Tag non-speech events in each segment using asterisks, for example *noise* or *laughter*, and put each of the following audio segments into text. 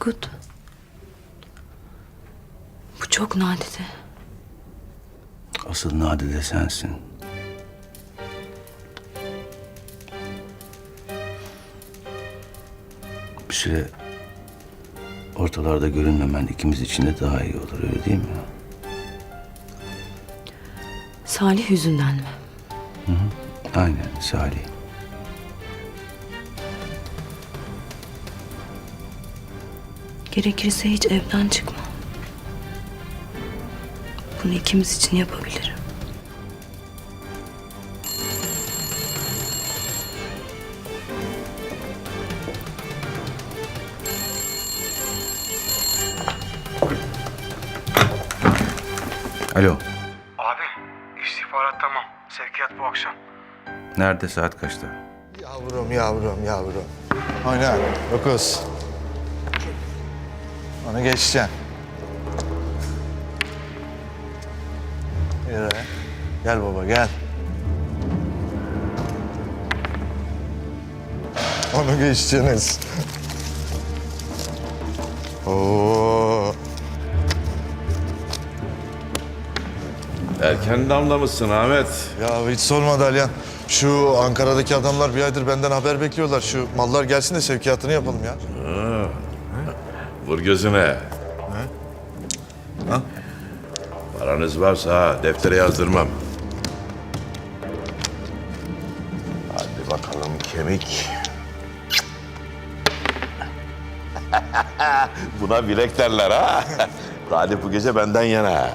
Turgut. Bu çok nadide. Asıl nadide sensin. Bir süre ortalarda görünmemen ikimiz için de daha iyi olur öyle değil mi? Salih yüzünden mi? Aynen Salih. Gerekirse hiç evden çıkmam. Bunu ikimiz için yapabilirim. Alo. Abi istihbarat tamam. Sevkiyat bu akşam. Nerede saat kaçta? Yavrum, yavrum, yavrum. Oyna. Dokuz. Onu geçeceksin. Yürü. Gel baba, gel. Onu geçeceksiniz. Oo. Erken damlamışsın Ahmet. Ya hiç sorma Dalyan. Şu Ankara'daki adamlar bir aydır benden haber bekliyorlar. Şu mallar gelsin de sevkiyatını yapalım ya. Vur gözüne. Ha? Paranız varsa deftere yazdırmam. Hadi bakalım kemik. *laughs* Buna bilek derler ha. *laughs* Talih bu gece benden yana.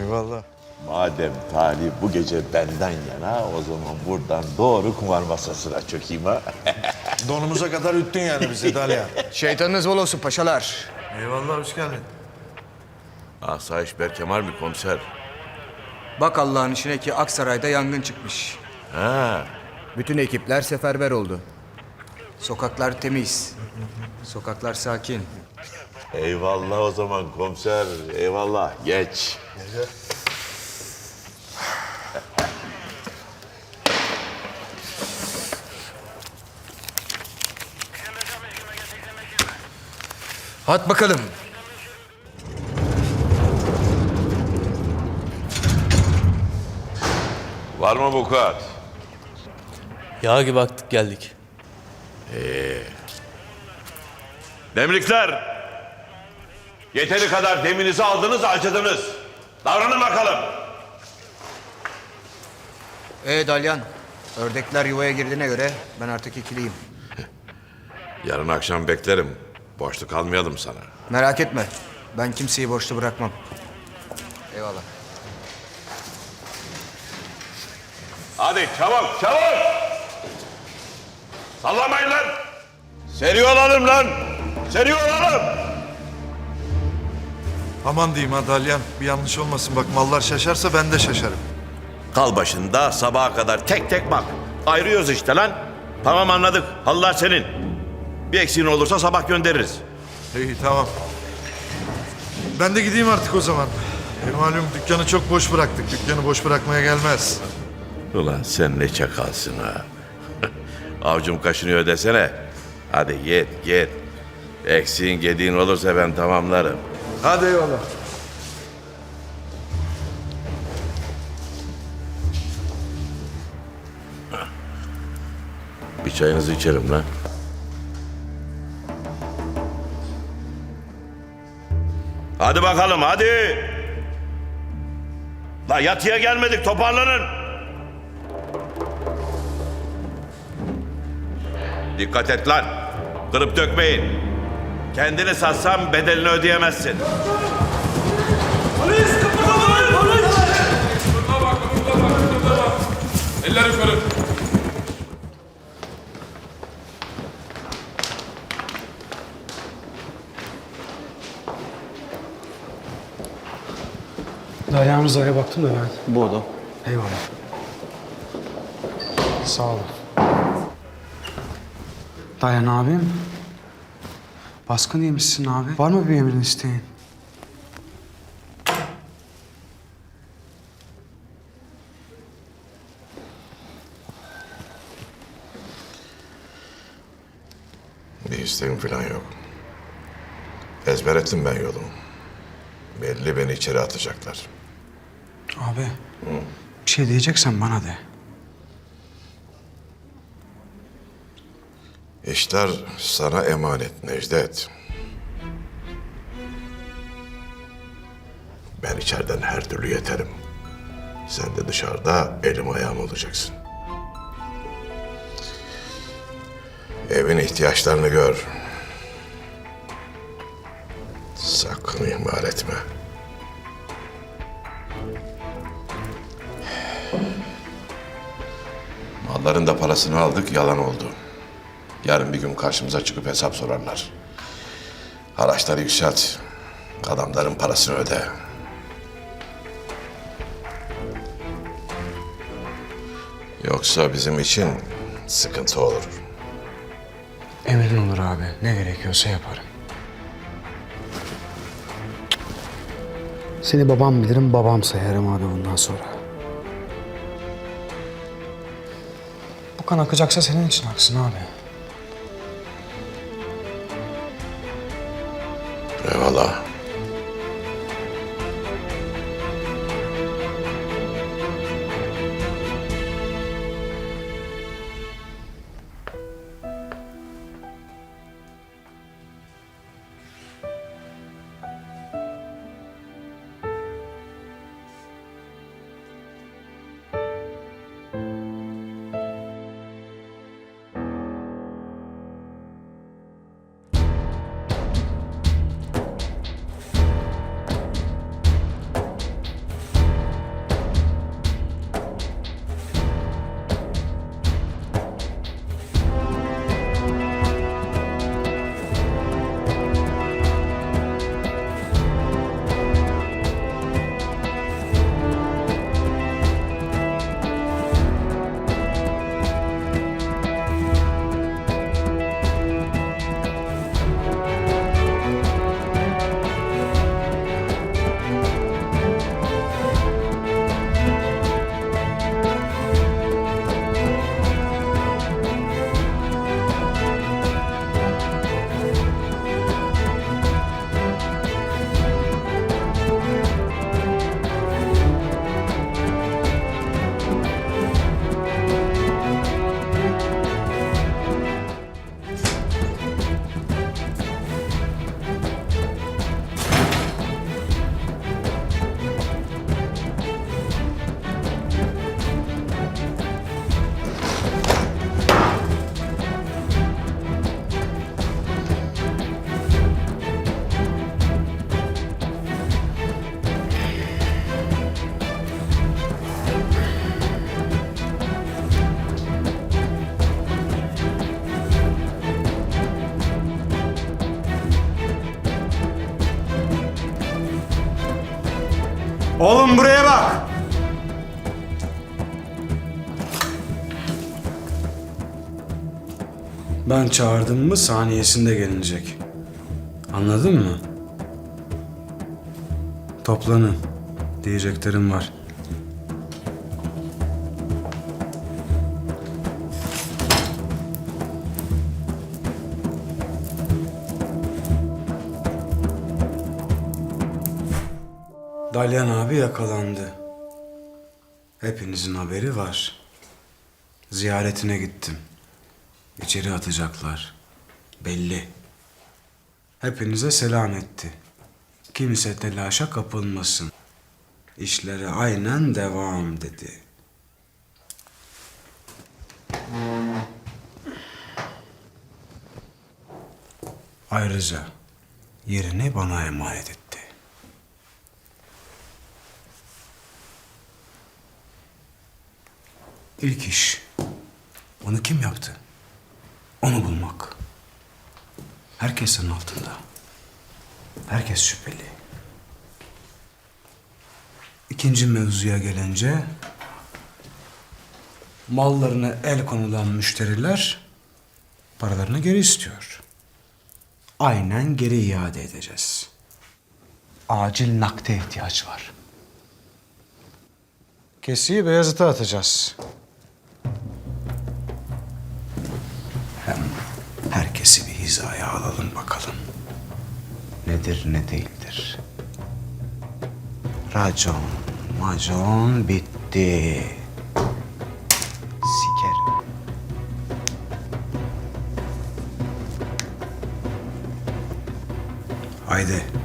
Eyvallah. Madem Talih bu gece benden yana o zaman buradan doğru kumar masasına çökeyim ha. *laughs* Donumuza kadar üttün yani bizi Dalyan. Şeytanınız bol olsun paşalar. Eyvallah, hoş geldin. Asayiş Berkemal mi komiser? Bak Allah'ın işine ki Aksaray'da yangın çıkmış. Ha, Bütün ekipler seferber oldu. Sokaklar temiz. Sokaklar sakin. eyvallah o zaman komiser. Eyvallah. Geç. At bakalım. Var mı bu kat? Yağ gibi aktık geldik. Demlikler! Yeteri kadar deminizi aldınız, acıdınız. Davranın bakalım. Ee Dalyan, ördekler yuvaya girdiğine göre ben artık ikiliyim. Yarın akşam beklerim. Boşluk almayalım sana. Merak etme, ben kimseyi boşta bırakmam. Eyvallah. Hadi çabuk, çabuk! Sallamayın lan! Seri olalım lan! Seri olalım! Aman diyeyim ha Dalyan. Bir yanlış olmasın. Bak mallar şaşarsa ben de şaşarım. Kal başında sabaha kadar tek tek bak. Ayırıyoruz işte lan. Tamam anladık. Allah senin. Bir eksiğin olursa sabah göndeririz. İyi tamam. Ben de gideyim artık o zaman. E, malum dükkanı çok boş bıraktık. Dükkanı boş bırakmaya gelmez. Ulan sen ne çakalsın ha. *laughs* Avcum kaşınıyor desene. Hadi git git. Eksiğin gediğin olursa ben tamamlarım. Hadi eyvallah. Bir çayınızı içerim lan. Hadi bakalım hadi. La yatıya gelmedik toparlanın. Dikkat et lan. Kırıp dökmeyin. Kendini satsam bedelini ödeyemezsin. Eller yukarı. Dalyan Rıza'ya baktım da ben. Bu adam. Eyvallah. Sağ olun. Dayan abim. Baskın yemişsin abi. Var mı bir emrin isteğin? Bir isteğim falan yok. Ezber ettim ben yolumu. Belli beni içeri atacaklar. Abi. Bir şey diyeceksen bana de. İşler sana emanet Necdet. Ben içeriden her türlü yeterim. Sen de dışarıda elim ayağım olacaksın. Evin ihtiyaçlarını gör. Sakın ihmal etme. Malların da parasını aldık, yalan oldu. Yarın bir gün karşımıza çıkıp hesap sorarlar. Haraçları yükselt. Adamların parasını öde. Yoksa bizim için sıkıntı olur. Emrin olur abi. Ne gerekiyorsa yaparım. Seni babam bilirim, babam sayarım abi bundan sonra. Bu kan akacaksa senin için aksın abi. Oğlum buraya bak. Ben çağırdım mı saniyesinde gelinecek. Anladın mı? Toplanın. Diyeceklerim var. Dalyan abi yakalandı. Hepinizin haberi var. Ziyaretine gittim. İçeri atacaklar. Belli. Hepinize selam etti. Kimse telaşa kapılmasın. İşlere aynen devam dedi. Ayrıca yerini bana emanet etti. İlk iş. Onu kim yaptı? Onu bulmak. Herkesin altında. Herkes şüpheli. İkinci mevzuya gelince mallarına el konulan müşteriler paralarını geri istiyor. Aynen geri iade edeceğiz. Acil nakde ihtiyaç var. Kesiyi Beyazıt'a atacağız. Herkesi bir hizaya alalım bakalım. nedir ne değildir. Racon, macon bitti. Sikerim. Haydi.